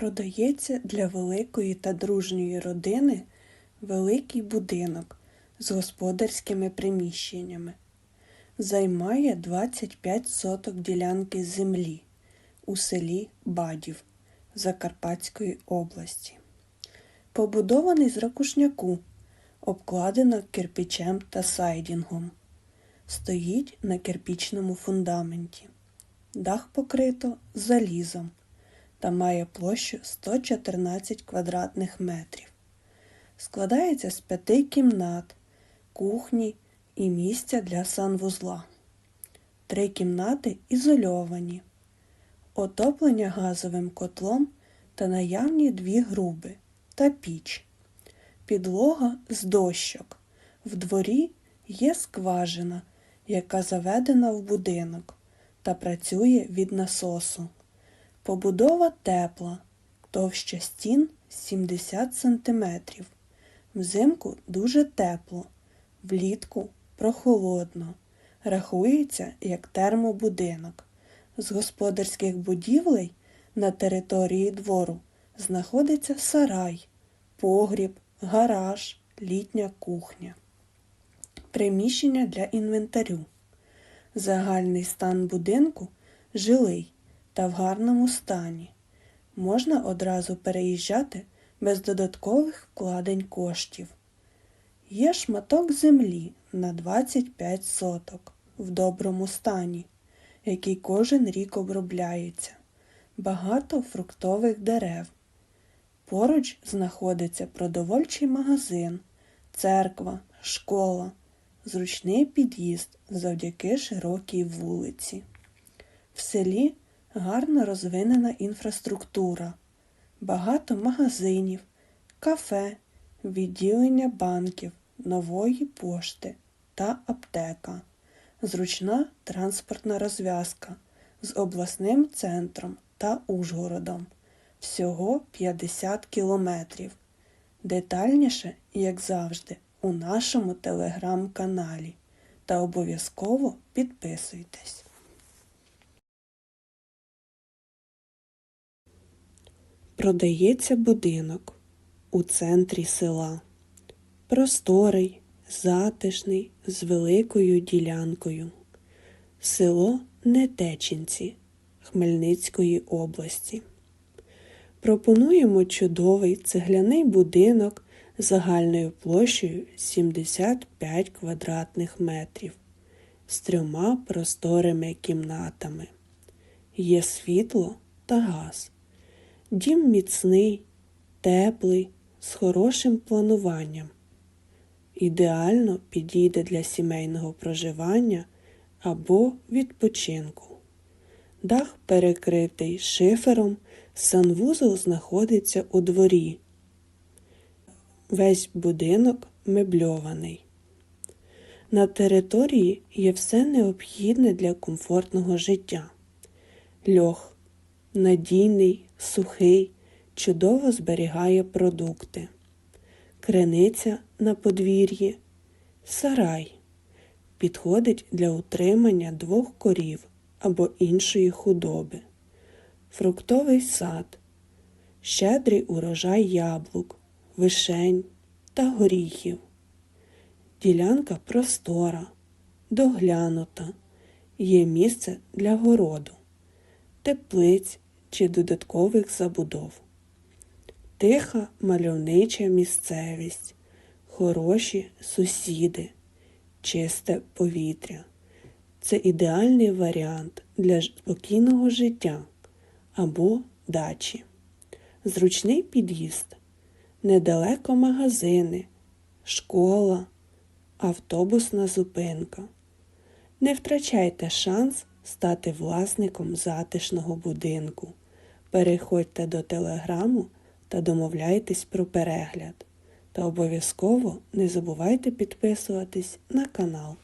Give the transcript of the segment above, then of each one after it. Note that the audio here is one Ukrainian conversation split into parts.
Продається для великої та дружньої родини великий будинок з господарськими приміщеннями. Займає 25 соток ділянки землі у селі Бадів Закарпатської області. Побудований з ракушняку, обкладено кирпичем та сайдінгом. Стоїть на кирпічному фундаменті. Дах покрито залізом та має площу 114 квадратних метрів. Складається з п'яти кімнат, кухні і місця для санвузла. Три кімнати ізольовані, отоплення газовим котлом та наявні дві груби та піч. Підлога з дощок. В дворі є скважина, яка заведена в будинок та працює від насосу. Побудова тепла, товща стін 70 см. Взимку дуже тепло, влітку прохолодно. Рахується як термобудинок. З господарських будівлей на території двору знаходиться сарай, погріб, гараж, літня кухня. Приміщення для інвентарю. Загальний стан будинку жилий та в гарному стані. Можна одразу переїжджати без додаткових вкладень коштів. Є шматок землі на 25 соток в доброму стані, який кожен рік обробляється. Багато фруктових дерев. Поруч знаходиться продовольчий магазин, церква, школа, зручний під'їзд завдяки широкій вулиці. В селі гарно розвинена інфраструктура, багато магазинів, кафе, відділення банків, нової пошти та аптека, зручна транспортна розв'язка з обласним центром та Ужгородом. Всього 50 кілометрів. Детальніше, як завжди, у нашому телеграм-каналі. Та обов'язково підписуйтесь. Продається будинок у центрі села. Просторий, затишний, з великою ділянкою. Село Нетечинці Хмельницької області. Пропонуємо чудовий цегляний будинок загальною площею 75 квадратних метрів з трьома просторими кімнатами. Є світло та газ. Дім міцний, теплий, з хорошим плануванням. Ідеально підійде для сімейного проживання або відпочинку. Дах перекритий шифером, санвузол знаходиться у дворі. Весь будинок мебльований. На території є все необхідне для комфортного життя. Льох надійний, сухий, чудово зберігає продукти. Криниця на подвір'ї, сарай. Підходить для утримання двох корів або іншої худоби, фруктовий сад, щедрий урожай яблук, вишень та горіхів. Ділянка простора, доглянута, є місце для городу, теплиць чи додаткових забудов. Тиха мальовнича місцевість, хороші сусіди, чисте повітря. Це ідеальний варіант для спокійного життя або дачі. Зручний під'їзд, недалеко магазини, школа, автобусна зупинка. Не втрачайте шанс стати власником затишного будинку. Переходьте до телеграму та домовляйтесь про перегляд. Та обов'язково не забувайте підписуватись на канал.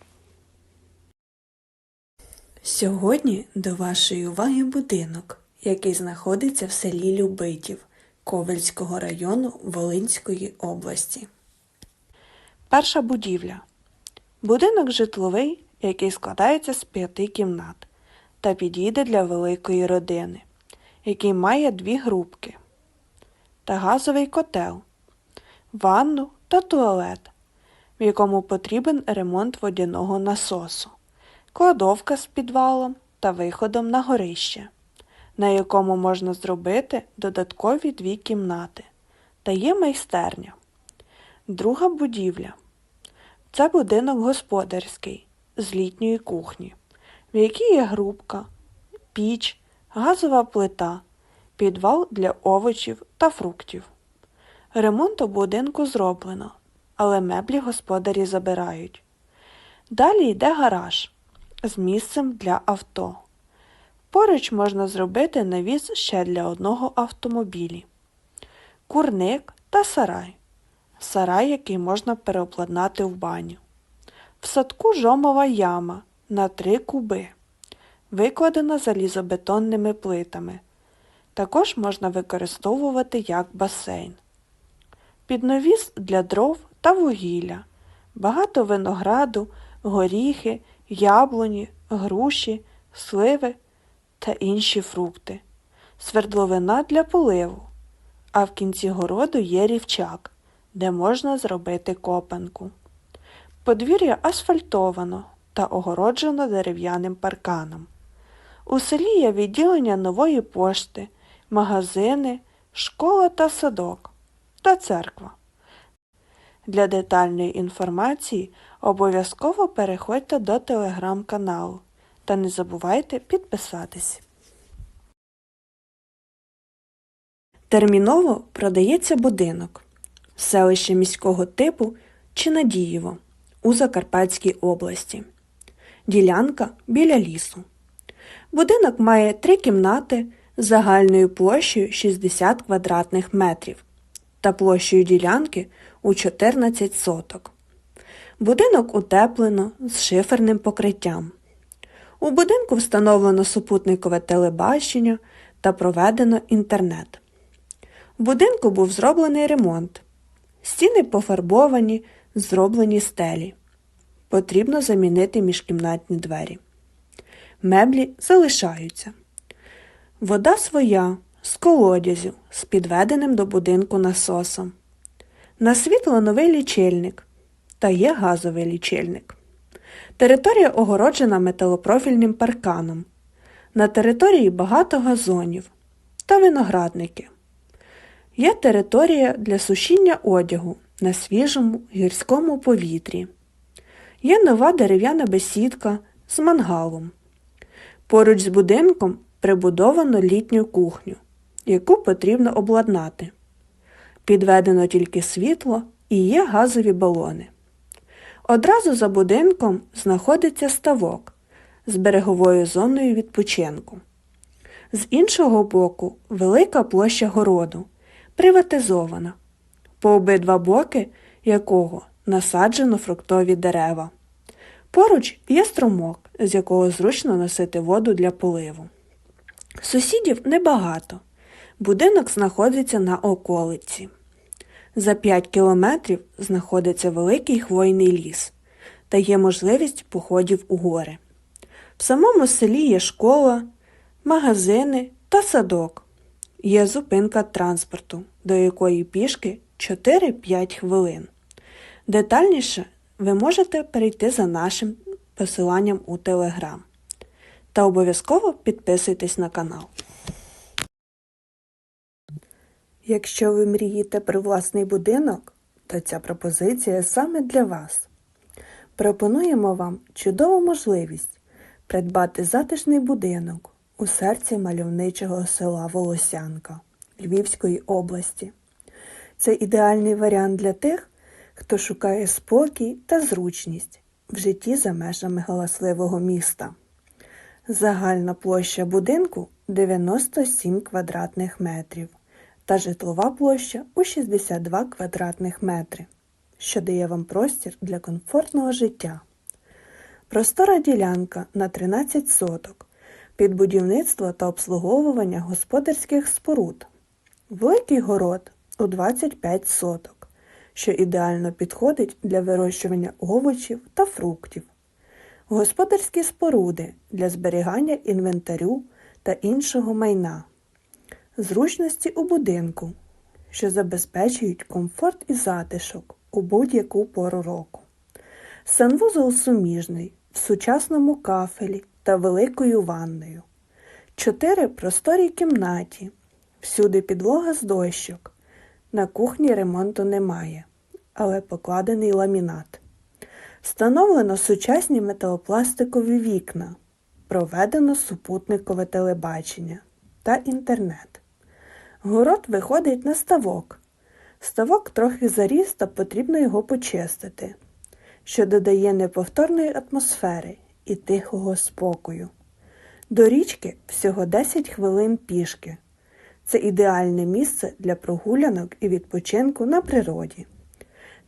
Сьогодні до вашої уваги будинок, який знаходиться в селі Любитів Ковельського району Волинської області. Перша будівля. Будинок житловий, який складається з п'яти кімнат та підійде для великої родини, який має дві групки, та газовий котел, ванну та туалет, в якому потрібен ремонт водяного насосу, кладовка з підвалом та виходом на горище, на якому можна зробити додаткові дві кімнати, та є майстерня. Друга будівля це будинок господарський з літньої кухні, в якій є грубка, піч, газова плита, підвал для овочів та фруктів. Ремонт у будинку зроблено, але меблі господарі забирають. Далі йде гараж з місцем для авто. Поруч можна зробити навіс ще для одного автомобілі, курник та сарай. Сарай, який можна переобладнати в баню. В садку жомова яма на три куби, викладена залізобетонними плитами. Також можна використовувати як басейн. Підновіс для дров та вугілля, багато винограду, горіхи, яблуні, груші, сливи та інші фрукти, свердловина для поливу, а в кінці городу є рівчак, де можна зробити копанку. Подвір'я асфальтовано та огороджено дерев'яним парканом. У селі є відділення нової пошти, магазини, школа та садок та церква. Для детальної інформації обов'язково переходьте до телеграм-каналу та не забувайте підписатись. Терміново продається будинок селище міського типу Чинадієво у Закарпатській області. Ділянка біля лісу. Будинок має три кімнати з загальною площею 60 квадратних метрів та площею ділянки у 14 соток. Будинок утеплено з шиферним покриттям. У будинку встановлено супутникове телебачення та проведено інтернет. В будинку був зроблений ремонт. Стіни пофарбовані, зроблені стелі. Потрібно замінити міжкімнатні двері. Меблі залишаються. Вода своя з колодязю з підведеним до будинку насосом. На світло новий лічильник та є газовий лічильник. Територія огороджена металопрофільним парканом. На території багато газонів та виноградники. Є територія для сушіння одягу на свіжому гірському повітрі. Є нова дерев'яна бесідка з мангалом. Поруч з будинком прибудовано літню кухню, яку потрібно обладнати. Підведено тільки світло і є газові балони. Одразу за будинком знаходиться ставок з береговою зоною відпочинку. З іншого боку велика площа городу, приватизована, по обидва боки якого насаджено фруктові дерева. Поруч є струмок, з якого зручно носити воду для поливу. Сусідів небагато. Будинок знаходиться на околиці. За 5 кілометрів знаходиться великий хвойний ліс та є можливість походів у гори. В самому селі є школа, магазини та садок. Є зупинка транспорту, до якої пішки 4-5 хвилин. Детальніше ви можете перейти за нашим посиланням у Телеграм. Та обов'язково підписуйтесь на канал. Якщо ви мрієте про власний будинок, то ця пропозиція саме для вас. Пропонуємо вам чудову можливість придбати затишний будинок у серці мальовничого села Волосянка Львівської області. Це ідеальний варіант для тих, хто шукає спокій та зручність в житті за межами галасливого міста. Загальна площа будинку 97 квадратних метрів та житлова площа у 62 квадратних метри, що дає вам простір для комфортного життя. Простора ділянка на 13 соток під будівництво та обслуговування господарських споруд, великий город у 25 соток, що ідеально підходить для вирощування овочів та фруктів, господарські споруди для зберігання інвентарю та іншого майна, зручності у будинку, що забезпечують комфорт і затишок у будь-яку пору року. Санвузол суміжний в сучасному кафелі та великою ванною. Чотири просторі кімнаті. Всюди підлога з дощок. На кухні ремонту немає, але покладений ламінат. Встановлено сучасні металопластикові вікна. Проведено супутникове телебачення та інтернет. Город виходить на ставок. Ставок трохи заріс та потрібно його почистити, що додає неповторної атмосфери і тихого спокою. До річки всього 10 хвилин пішки. Це ідеальне місце для прогулянок і відпочинку на природі.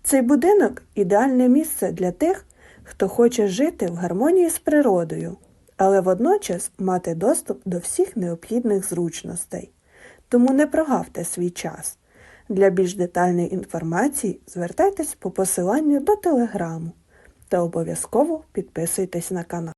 Цей будинок ідеальне місце для тих, хто хоче жити в гармонії з природою, але водночас мати доступ до всіх необхідних зручностей. Тому не прогавте свій час. Для більш детальної інформації звертайтесь по посиланню до телеграму та обов'язково підписуйтесь на канал.